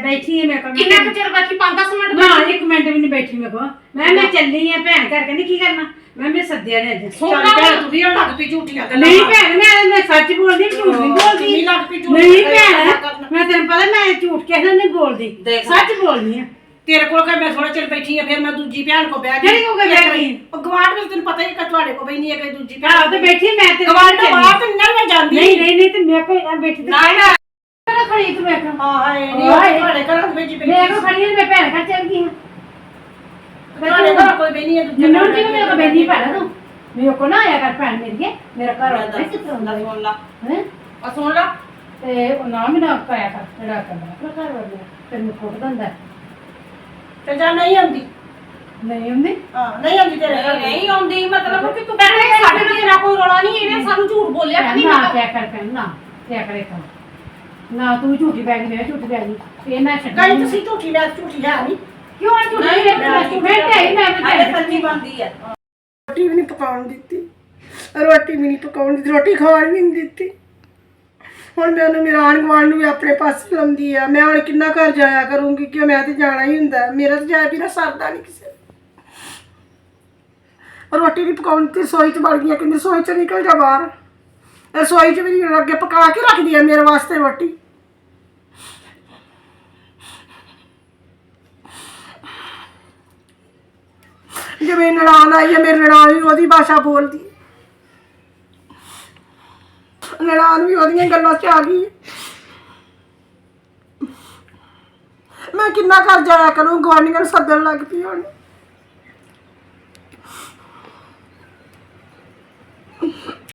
ਬੈਠੀ ਹੈ ਮੈਂ ਕੋਲ। ਕਿੰਨਾ ਕੁ ਚਿਰ ਬੈਠੀ? 5-10 ਮਿੰਟ ਨਾ ਇੱਕ ਮਿੰਟ ਵੀ ਨਹੀਂ ਬੈਠੀ ਮੈਂ ਕੋ ਮੈਂ ਮੈਂ ਚੱਲੀ ਆ ਭੈਣ ਘਰ ਕਹਿੰਦੀ ਕੀ ਕਰਨਾ? ਮੈਂ ਮੈਂ ਸੱਦਿਆ ਨੇ ਅੱਜ। ਚੱਲ ਭੈਣ। ਤੂੰ ਵੀ ਹੁਣ ਲੱਗ ਪਈ ਝੂਠੀਆਂ ਗੱਲਾਂ ਨਹੀਂ। ਭੈਣ ਮੈਂ ਮੈਂ ਸੱਚ ਬੋਲਦੀ ਝੂਠ ਨਹੀਂ ਬੋਲਦੀ। ਕਿੰਨੀ ਲੱਗ ਪਈ ਝੂਠ ਨਹੀਂ ਭੈਣ। ਮੈਂ ਤੈਨੂੰ ਪਤਾ ਮੈਂ ਝੂਠ ਕਿਸੇ ਨਾਲ ਨਹੀਂ ਬੋਲਦੀ। ਦੇਖ। ਸੱਚ ਬੋਲਦੀ ਆ। ਤੇਰੇ ਕੋਲ ਕਿ ਮੈਂ ਥੋੜਾ ਚਿਰ ਬੈਠੀ ਆ ਫਿਰ ਮੈਂ ਦੂਜੀ ਭੈਣ ਕੋ ਬਹਿ ਗਈ। ਕਿਹੜੀ ਕੋਲ ਬਹਿ ਗਈ? ਉਹ ਗਵਾਂਢ ਵਿੱਚ ਤੈਨੂੰ ਪਤਾ ਹੀ ਕਿ ਤੁਹਾਡੇ ਕੋ ਨਹੀਂ ਹੈ ਕਿ ਦੂਜੀ ਭੈਣ ਆਹ ਤੇ ਬੈਠੀ ਮੈਂ ਤੇ ਗਵਾਂਢ ਤੋਂ ਬਾਹਰ ਤੇ ਨਹੀਂ ਮੈਂ ਜਾਂਦੀ ਨਹੀਂ ਨਹੀਂ ਨਹੀਂ ਤੇ ਮੈਂ ਕੋਈ ਨਾ ਬੈਠੀ ਤੇ ਨਾ ਨਾ ਨਾ। ਖੜੀ ਤੂੰ ਮੈਂ ਕਹਾਂ ਹਾਂ ਹਾਏ ਨਹੀਂ ਹਾਏ। ਉਹ ਤੁਹਾਡੇ ਘਰਾਂ ਵਿੱਚ ਬੈਠੀ ਮੈਂ ਕੋ ਖੜੀ ਮੈਂ ਭੈਣ ਘਰ ਚੱਲ ਗਈ ਹਾਂ। ਤੁਹਾਡੇ ਘਰ ਕੋਈ ਨਹੀਂ ਹੈ ਦੂਜੇ ਮੈਨੂੰ ਜੀ ਮੇਰੇ ਕੋ ਬੈਠੀ ਭੈਣ ਤੂੰ? ਮੇਰੇ ਕੋ ਨਾ ਆਇਆ ਕਰ ਭੈਣ ਮੇਰੀ ਕੇ ਮੇਰਾ ਘਰ ਦੱਸ ਕਿੱਥੇ ਹੁੰਦਾ? ਸੁਣ ਲਾ। ਹੈ? ਆ ਸੁਣ ਲਾ। ਤੇ ਉਹ ਨਾ ਮੈਨੂੰ ਪਾਇਆ ਕਰ ਜਿਹੜਾ ਕਰਦਾ ਘਰ ਵਾਲਾ ਤੈਨੂੰ ਕੁੱਟ ਦਿੰਦਾ ਤੇ ਜਾਂ ਨਹੀਂ ਆਉਂਦੀ? ਨਹੀਂ ਹੁੰਦੀ ਹਾਂ ਨਹੀਂ ਆਉਂਦੀ ਤੇਰੇ ਘਰ ਨਹੀਂ ਨਹੀਂ ਆਉਂਦੀ ਮਤਲਬ ਕਿ ਤੂੰ ਭੈਣੇ ਸਾਡੇ ਨਾਲ ਤੇਰਾ ਕੋਈ ਰੌਲਾ ਨਹੀਂ ਇਹਨੇ ਸਾਨੂੰ ਝੂਠ ਬੋਲਿਆ ਕਹਿੰਦੀ ਨਾ ਮੈਂ ਕਿਆ ਕਰ ਕਰ ਨਾ ਕਿਆ ਕਰੇ ਕਰ ਨਾ ਤੂੰ ਝੂਠੀ ਬੈ ਗਈ ਮੈਂ ਝੂਠੀ ਬੈ ਗਈ। ਇਹ ਨਾ ਛੱਡ ਕਹੀਂ ਤੁਸੀਂ ਝੂਠੀ ਝੂਠੀ ਨਹੀਂ। ਕਿਉਂ ਨਹੀਂ, ਮੈਂ ਮੈਂ ਮੈਂ ਸੱਚੀ ਹੈ ਰੋਟੀ ਵੀ ਨਹੀਂ ਪਕਾਉਣ ਦਿੱਤੀ। ਰੋਟੀ ਵੀ ਨਹੀਂ ਪਕਾਉਣ ਦਿੱਤੀ ਰੋਟੀ ਖਾਣ ਵੀ ਨਹੀਂ ਦਿੱਤੀ। ਹੁਣ ਮੈਂ ਉਹਨੂੰ ਮੇਰਾ ਆਣ ਗੁਆਂਢ ਨੂੰ ਵੀ ਆਪਣੇ ਪਾਸੇ ਲਾਉਂਦੀ ਆ। ਮੈਂ ਹੁਣ ਕਿੰਨਾ ਘਰ ਜਾਇਆ ਕਰੂੰਗੀ ਕਿ ਮੈਂ ਤੇ ਜਾਣਾ ਹੀ ਹੁੰਦਾ। ਮੇਰਾ ਤੇ ਜਾਇਆ ਬਿਨਾ ਸਰਦਾ ਨਹੀਂ ਕਿਸੇ ਰੋਟੀ ਵੀ ਪਕਾਉਣ ਤੇ ਰਸੋਈ ਚ ਵੜ ਗਈ ਕਹਿੰਦੀ ਰਸੋਈ ਚ ਨਿਕਲ ਜਾ ਬਾਹਰ। ਰਸੋਈ ਚ ਵੀ ਨਹੀਂ ਅੱਗੇ ਪਕਾ ਕੇ ਰੱਖਦੀ ਆ ਮੇਰੇ ਵਾਸਤੇ ਰੋਟੀ। ਜਿਵੇਂ ਨਨਾਣ ਆਈ ਹੈ ਮੇਰੀ ਨਨਾਣ ਵੀ ਉਹਦੀ ਭਾਸ਼ਾ ਬੋਲਦੀ ਨਨਾਣ ਵੀ ਉਹਦੀਆਂ ਗੱਲਾਂ 'ਚ ਆ ਗਈ। ਮੈਂ ਕਿੰਨਾ ਕਰ ਜਾਇਆ ਕਰੂੰ ਗਵਾਂਢੀਆਂ ਨੂੰ ਸੱਦਣ ਲੱਗ ਪਈ ਹੁਣ।